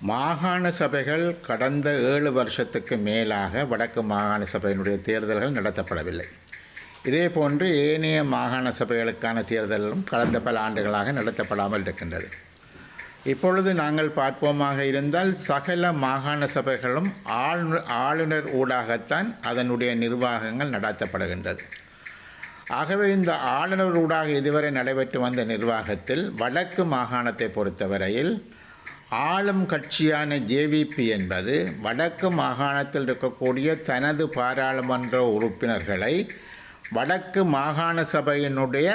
மாகாண சபைகள் கடந்த ஏழு வருஷத்துக்கு மேலாக வடக்கு மாகாண சபையினுடைய தேர்தல்கள் நடத்தப்படவில்லை. இதே போன்று ஏனைய மாகாண சபைகளுக்கான தேர்தலும் கடந்த பல ஆண்டுகளாக நடத்தப்படாமல் இருக்கின்றது. இப்பொழுது நாங்கள் பார்ப்போமாக இருந்தால் சகல மாகாண சபைகளும் ஆளுநர் ஆளுநர் ஊடாகத்தான் அதனுடைய நிர்வாகங்கள் நடத்தப்படுகின்றது. ஆகவே இந்த ஆளுநர் ஊடாக இதுவரை நடைபெற்று வந்த நிர்வாகத்தில் வடக்கு மாகாணத்தை பொறுத்தவரையில் ஆளும் கட்சியான ஜேவிபி என்பது வடக்கு மாகாணத்தில் இருக்கக்கூடிய தனது பாராளுமன்ற உறுப்பினர்களை வடக்கு மாகாண சபையினுடைய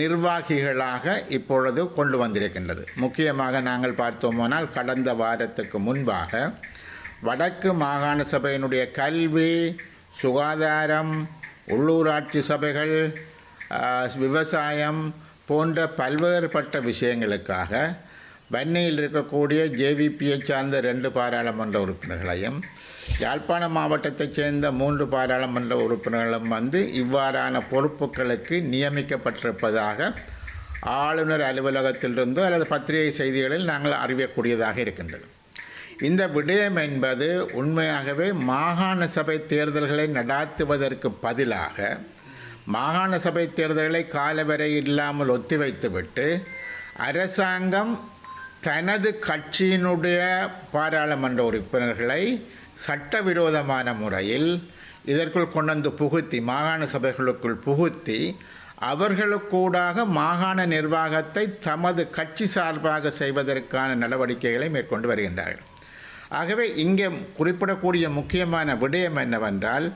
நிர்வாகிகளாக இப்பொழுது கொண்டு வந்திருக்கின்றது. முக்கியமாக நாங்கள் பார்த்தோமானால் கடந்த வாரத்துக்கு முன்பாக வடக்கு மாகாண சபையினுடைய கல்வி சுகாதாரம் உள்ளூராட்சி சபைகள் விவசாயம் போன்ற பல்வேறுபட்ட விஷயங்களுக்காக வன்னியில் இருக்கக்கூடிய ஜேவிபியை சார்ந்த ரெண்டு பாராளுமன்ற உறுப்பினர்களையும் யாழ்ப்பாண மாவட்டத்தைச் சேர்ந்த மூன்று பாராளுமன்ற உறுப்பினர்களும் வந்து இவ்வாறான பொறுப்புகளுக்கு நியமிக்கப்பட்டிருப்பதாக ஆளுநர் அலுவலகத்திலிருந்தோ அல்லது பத்திரிகை செய்திகளில் நாங்கள் அறியக்கூடியதாக இருக்கின்றது. இந்த விடயம் என்பது உண்மையாகவே மாகாண சபை தேர்தல்களை நடாத்துவதற்கு பதிலாக மாகாண சபை தேர்தல்களை காலவரை இல்லாமல் ஒத்திவைத்துவிட்டு அரசாங்கம் தனது கட்சியினுடைய பாராளுமன்ற உறுப்பினர்களை சட்டவிரோதமான முறையில் இதற்குள் கொண்டு வந்து புகுத்தி மாகாண சபைகளுக்குள் புகுத்தி அவர்களுக்கூடாக மாகாண நிர்வாகத்தை தமது கட்சி சார்பாக செய்வதற்கான நடவடிக்கைகளை மேற்கொண்டு வருகின்றார்கள். ஆகவே இங்கே குறிப்பிடக்கூடிய முக்கியமான விடயம் என்னவென்றால்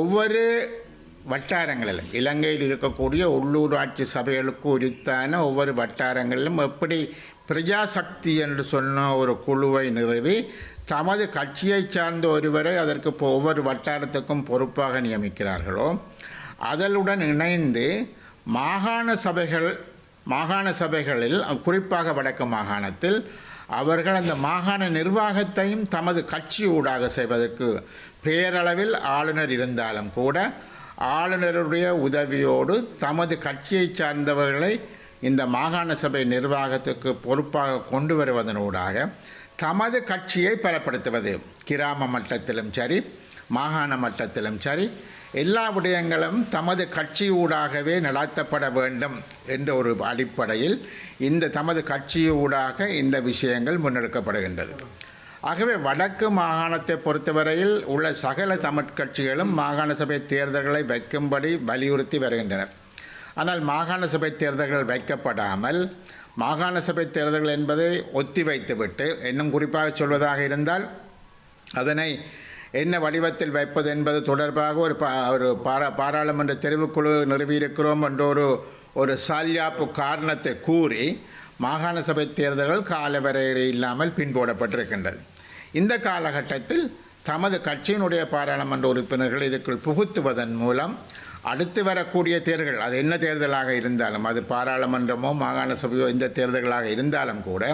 ஒவ்வொரு வட்டாரங்களில் இலங்கையில் இருக்கக்கூடிய உள்ளூராட்சி சபைகளுக்கு உரித்தான ஒவ்வொரு வட்டாரங்களிலும் எப்படி பிரஜாசக்தி என்று சொன்ன ஒரு குழுவை நிறுவி தமது கட்சியை சார்ந்த ஒருவரை அதற்கு இப்போ ஒவ்வொரு வட்டாரத்துக்கும் பொறுப்பாக நியமிக்கிறார்களோ அதனுடன் இணைந்து மாகாண சபைகள் மாகாண சபைகளில் குறிப்பாக வடக்கு மாகாணத்தில் அவர்கள் அந்த மாகாண நிர்வாகத்தையும் தமது கட்சி ஊடாக செய்வதற்கு பேரளவில் ஆளுநர் இருந்தாலும் கூட ஆளுநருடைய உதவியோடு தமது கட்சியை சார்ந்தவர்களை இந்த மாகாண சபை நிர்வாகத்துக்கு பொறுப்பாக கொண்டு வருவதனூடாக தமது கட்சியை பலப்படுத்துவது. கிராம மட்டத்திலும் சரி மாகாண மட்டத்திலும் சரி எல்லா விடயங்களும் தமது கட்சி ஊடாகவே நடத்தப்பட வேண்டும் என்ற ஒரு அடிப்படையில் இந்த தமது கட்சி ஊடாக இந்த விஷயங்கள் முன்னெடுக்கப்படுகின்றது. ஆகவே வடக்கு மாகாணத்தை பொறுத்தவரையில் உள்ள சகல தமிழ் கட்சிகளும் மாகாண சபை தேர்தல்களை வைக்கும்படி வலியுறுத்தி வருகின்றனர். ஆனால் மாகாண சபை தேர்தல்கள் வைக்கப்படாமல் மாகாண சபை தேர்தல்கள் என்பதை ஒத்தி வைத்துவிட்டு இன்னும் குறிப்பாக சொல்வதாக இருந்தால் அதனை என்ன வடிவத்தில் வைப்பது என்பது தொடர்பாக ஒரு பா ஒரு பாரா பாராளுமன்ற தெரிவுக்குழு நிறுவியிருக்கிறோம் என்ற ஒரு ஒரு சால்யாப்பு காரணத்தை கூறி மாகாண சபை தேர்தல்கள் காலவரையறை இல்லாமல் பின்போடப்பட்டிருக்கின்றது. இந்த காலகட்டத்தில் தமது கட்சியினுடைய பாராளுமன்ற உறுப்பினர்கள் இதற்குள் புகுத்துவதன் மூலம் அடுத்து வரக்கூடிய தேர்தல்கள் அது என்ன தேர்தலாக இருந்தாலும் அது பாராளுமன்றமோ மாகாண சபையோ இந்த தேர்தல்களாக இருந்தாலும் கூட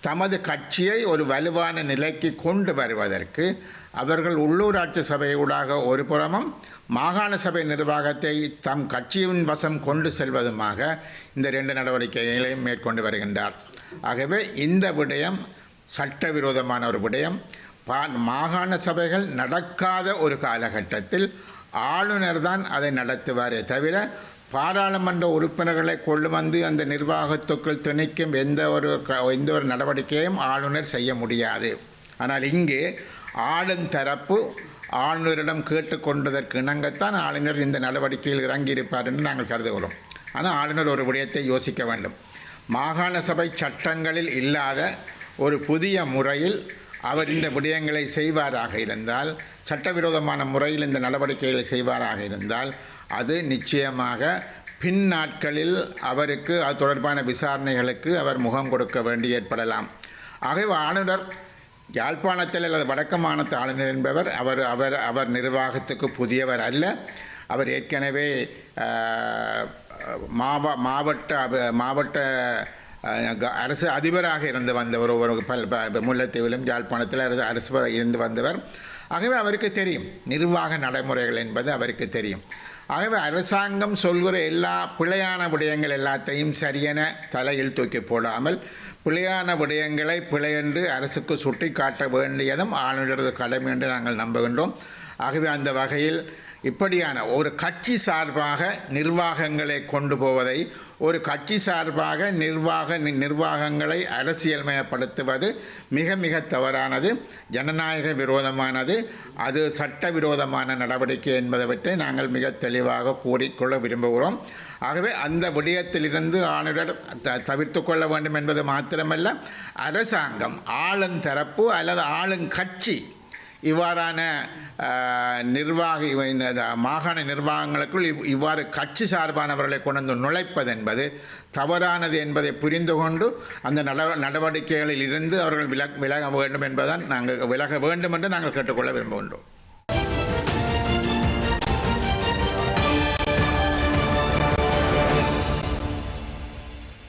தமது கட்சியை ஒரு வலுவான நிலைக்கு கொண்டு வருவதற்கு அவர்கள் உள்ளூராட்சி சபையூடாக ஒரு புறமும் மாகாண சபை நிர்வாகத்தை தம் கட்சியின் வசம் கொண்டு செல்வதுமாக இந்த ரெண்டு நடவடிக்கைகளையும் மேற்கொண்டு வருகின்றார். ஆகவே இந்த விடயம் சட்டவிரோதமான ஒரு விடயம். பா மாகாண சபைகள் நடக்காத ஒரு காலகட்டத்தில் ஆளுநர் தான் அதை நடத்துவாரே தவிர பாராளுமன்ற உறுப்பினர்களை கொண்டு வந்து அந்த நிர்வாகத்துக்குள் திணிக்கும் எந்த ஒரு க- எந்த ஒரு நடவடிக்கையும் ஆளுநர் செய்ய முடியாது. ஆனால் இங்கே ஆளும் தரப்பு ஆளுநரிடம் கேட்டுக்கொண்டதற்கு இணங்கத்தான் ஆளுநர் இந்த நடவடிக்கையில் இறங்கியிருப்பார் என்று நாங்கள் கருதுகிறோம். ஆனால் ஆளுநர் ஒரு விடயத்தை யோசிக்க வேண்டும். மாகாண சபை சட்டங்களில் இல்லாத ஒரு புதிய முறையில் அவர் இந்த விடயங்களை செய்வாராக இருந்தால் சட்டவிரோதமான முறையில் இந்த நடவடிக்கைகளை செய்வாராக இருந்தால் அது நிச்சயமாக பின் நாட்களில் அவருக்கு அது தொடர்பான விசாரணைகளுக்கு அவர் முகம் கொடுக்க வேண்டி ஏற்படலாம். ஆகவே ஆளுநர் யாழ்ப்பாணத்தில் அல்லது வடக்கு மாநிலத்து ஆளுநர் என்பவர் அவர் அவர் அவர் நிர்வாகத்துக்கு புதியவர் அல்ல. அவர் ஏற்கனவே மாவ மாவட்ட மாவட்ட அரசு அதிபராக இருந்து வந்தவர் ஒரு பல் முல்லைத்தீவிலும் யாழ்ப்பாணத்தில் அரசு அரசு இருந்து வந்தவர். ஆகவே அவருக்கு தெரியும். நிர்வாக நடைமுறைகள் என்பது அவருக்கு தெரியும். ஆகவே அரசாங்கம் சொல்கிற எல்லா பிழையான விடயங்கள் எல்லாத்தையும் சரியென தலையில் தூக்கி போடாமல் பிழையான விடயங்களை பிழையென்று அரசுக்கு சுட்டி காட்ட வேண்டியதும் ஆளுநரது கடமை என்று நாங்கள் நம்புகின்றோம். ஆகவே அந்த வகையில் இப்படியான ஒரு கட்சி சார்பாக நிர்வாகங்களை கொண்டு போவதை ஒரு கட்சி சார்பாக நிர்வாக நிர்வாகங்களை அரசியல்மயப்படுத்துவது மிக மிக தவறானது ஜனநாயக விரோதமானது. அது சட்ட விரோதமான நடவடிக்கை என்பதை நாங்கள் மிக தெளிவாக கூறிக்கொள்ள விரும்புகிறோம். ஆகவே அந்த விடயத்திலிருந்து ஆளுநர் த தவிர்த்து கொள்ள வேண்டும் என்பது மாத்திரமல்ல. அரசாங்கம் ஆளுந்தரப்பு அல்லது ஆளுங்கட்சி இவ்வாறான நிர்வாகி இந்த மாகாண நிர்வாகங்களுக்குள் இவ் இவ்வாறு கட்சி சார்பானவர்களை கொண்டு நுழைப்பது என்பது தவறானது என்பதை புரிந்து கொண்டு அந்த நட நடவடிக்கைகளில் இருந்து அவர்கள் விலக விலக வேண்டும் என்பதுதான் நாங்கள் விலக வேண்டும் என்று நாங்கள் கேட்டுக்கொள்ள விரும்புகின்றோம்.